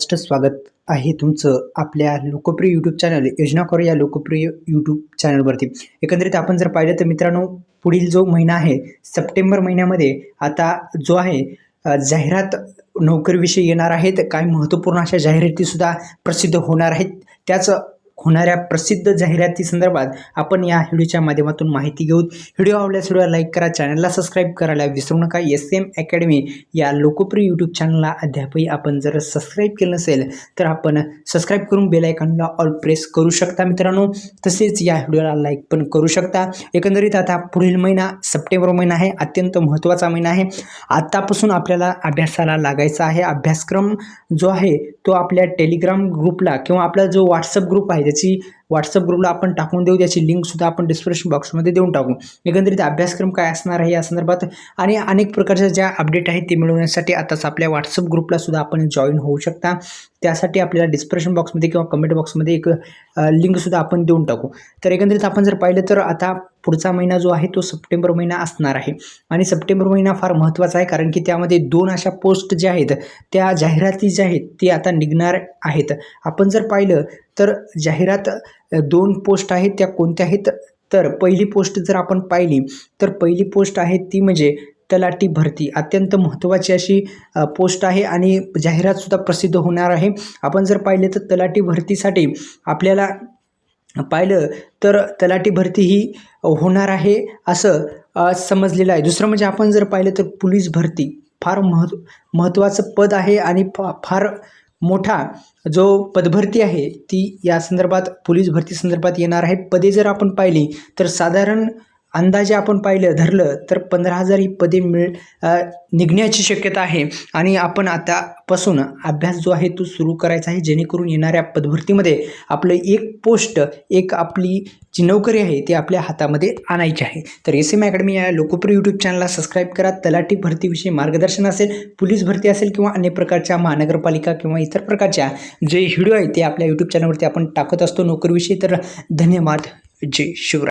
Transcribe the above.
स्वागत आहे तुमचं आपल्या लोकप्रिय यूट्यूब चॅनल योजना करू या लोकप्रिय यूट्यूब चॅनलवरती एकंदरीत आपण जर पाहिलं तर मित्रांनो पुढील जो महिना आहे सप्टेंबर महिन्यामध्ये आता जो आहे जाहिरात नोकरीविषयी येणार आहेत काही महत्त्वपूर्ण अशा जाहिरातीसुद्धा प्रसिद्ध होणार आहेत. त्याच होणाऱ्या प्रसिद्ध जाहिराती संदर्भात आपण या व्हिडिओच्या माध्यमातून माहिती घेऊ व्हिडिओ आवडल्यास व्हिडिओ लाईक करा चॅनलला सबस्क्राईब करायला विसरू नका. एस एम अकॅडमी या लोकप्रिय यूट्यूब चॅनलला अद्यापही आपण जर सबस्क्राईब केलं नसेल तर आपण सबस्क्राईब करून बेलायकॉनला ऑल प्रेस करू शकता मित्रांनो. तसेच या व्हिडिओला लाईक पण करू शकता. एकंदरीत आता पुढील महिना सप्टेंबर महिना आहे अत्यंत महत्त्वाचा महिना आहे. आत्तापासून आपल्याला अभ्यासाला लागायचा आहे. अभ्यासक्रम जो आहे तो आपल्या टेलिग्राम ग्रुपला किंवा आपला जो व्हॉट्सअप ग्रुप आहे त्याची व्हॉट्सअप ग्रुपला आपण टाकून देऊ. त्याची लिंकसुद्धा आपण डिस्क्रिप्शन बॉक्समध्ये देऊन टाकू. एकंदरीत अभ्यासक्रम काय असणार आहे या संदर्भात आणि अनेक प्रकारच्या ज्या अपडेट आहेत ते मिळवण्यासाठी आताच आपल्या व्हॉट्सअप ग्रुपला सुद्धा आपण जॉईन होऊ शकता. त्यासाठी आपल्याला डिस्क्रिप्शन बॉक्समध्ये किंवा कमेंट बॉक्समध्ये एक लिंकसुद्धा आपण देऊन टाकू. तर एकंदरीत आपण जर पाहिलं तर आता पुढचा महिना जो आहे तो सप्टेंबर महिना असणार आहे. आणि सप्टेंबर महिना फार महत्त्वाचा आहे कारण की त्यामध्ये दोन अशा पोस्ट ज्या आहेत त्या जाहिराती ज्या आहेत ती आता निघणार आहेत. आपण जर पाहिलं तर जाहिरात दोन पोस्ट आहेत त्या कोणत्या आहेत? तर पहिली पोस्ट जर आपण पाहिली तर पहिली पोस्ट आहे ती म्हणजे तलाठी भरती. अत्यंत महत्त्वाची अशी पोस्ट आहे आणि जाहिरातसुद्धा प्रसिद्ध होणार आहे. आपण जर पाहिले तर तलाठी भरतीसाठी आपल्याला पाहिलं तर तलाठी भरती ही होणार आहे असं समजलेलं आहे. दुसरं म्हणजे आपण जर पाहिलं तर पोलीस भरती. फार महत्त्व महत्त्वाचं पद आहे आणि फा फार मोठा जो पदभरती आहे ती या संदर्भात पोलीस भरती संदर्भात येणार आहे. पदे जर आपण पाहिली तर साधारण अंदाजे आपण पाहिलं धरलं तर पंधरा हजार ही पदे मिळ निघण्याची शक्यता आहे. आणि आपण आतापासून अभ्यास जो आहे तो सुरू करायचा आहे जेणेकरून येणाऱ्या पदभरतीमध्ये आपलं एक पोस्ट एक आपली जी नोकरी आहे ती आपल्या हातामध्ये आणायची आहे. तर एस एम अकॅडमी या लोकप्रिय यूट्यूब चॅनलला सबस्क्राईब करा. तलाठी भरतीविषयी मार्गदर्शन असेल पोलीस भरती असेल किंवा अन्य प्रकारच्या महानगरपालिका किंवा इतर प्रकारच्या जे व्हिडिओ आहेत ते आपल्या यूट्यूब चॅनलवरती आपण टाकत असतो नोकरीविषयी. तर धन्यवाद. जय शिवराय.